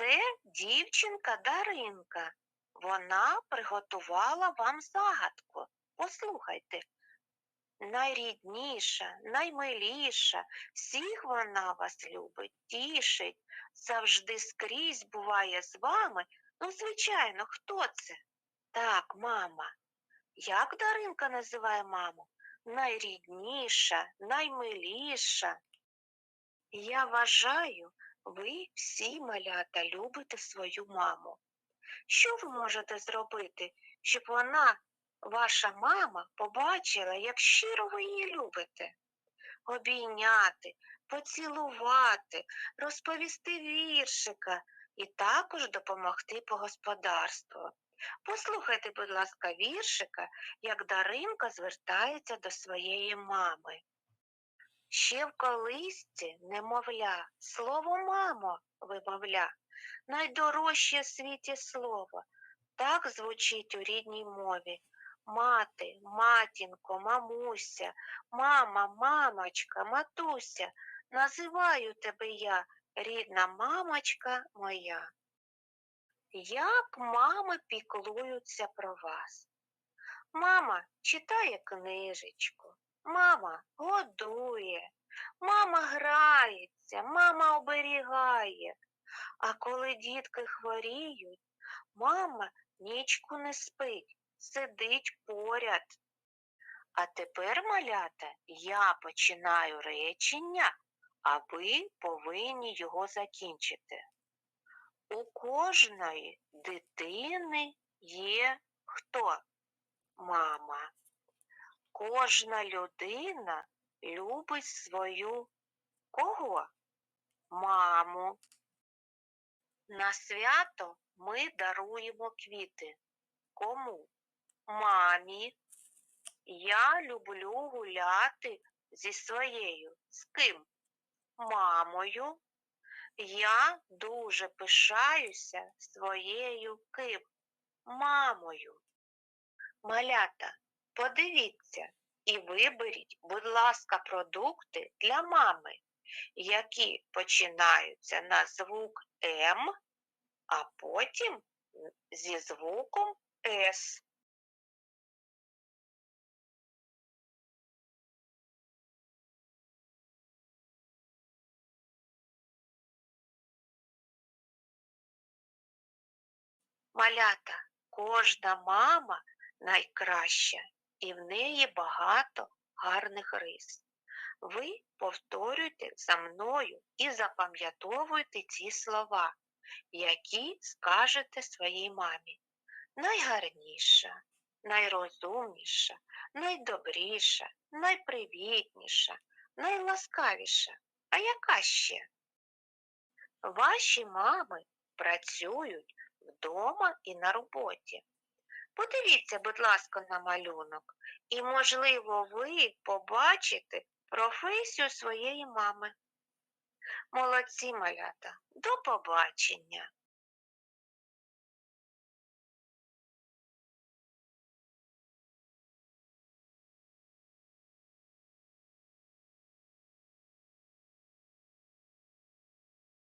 Це дівчинка Даринка. Вона приготувала вам загадку. Послухайте. Найрідніша, наймиліша, всіх вона вас любить, тішить, завжди скрізь буває з вами. Ну, звичайно, хто це? Так, мама. Як Даринка називає маму? Найрідніша, наймиліша. Я вважаю, ви всі малята любите свою маму. Що ви можете зробити, щоб вона, ваша мама, побачила, як щиро ви її любите? Обійняти, поцілувати, розповісти віршика і також допомогти по господарству. Послухайте, будь ласка, віршика, як Даринка звертається до своєї мами. Ще в колисці, немовля, слово мамо вимовля, найдорожче в світі слово. Так звучить у рідній мові. Мати, матінко, мамуся, мама, мамочка, матуся, називаю тебе я, рідна мамочка моя. Як мами піклуються про вас? Мама читає книжечку, мама годує, мама грається, мама оберігає. А коли дітки хворіють, мама нічку не спить, сидить поряд. А тепер, малята, я починаю речення, а ви повинні його закінчити. У кожної дитини є хто? Мама. Кожна людина любить свою кого? Маму. На свято ми даруємо квіти. Кому? Мамі. Я люблю гуляти зі своєю. З ким? Мамою. Я дуже пишаюся своєю ким? Мамою. Малята, подивіться і виберіть, будь ласка, продукти для мами, які починаються на звук М, а потім зі звуком С. Малята, кожна мама найкраща, і в неї багато гарних рис. Ви повторюйте за мною і запам'ятовуйте ці слова, які скажете своїй мамі. Найгарніша, найрозумніша, найдобріша, найпривітніша, найласкавіша. А яка ще? Ваші мами працюють вдома і на роботі. Подивіться, будь ласка, на малюнок, і, можливо, ви побачите професію своєї мами. Молодці малята, до побачення!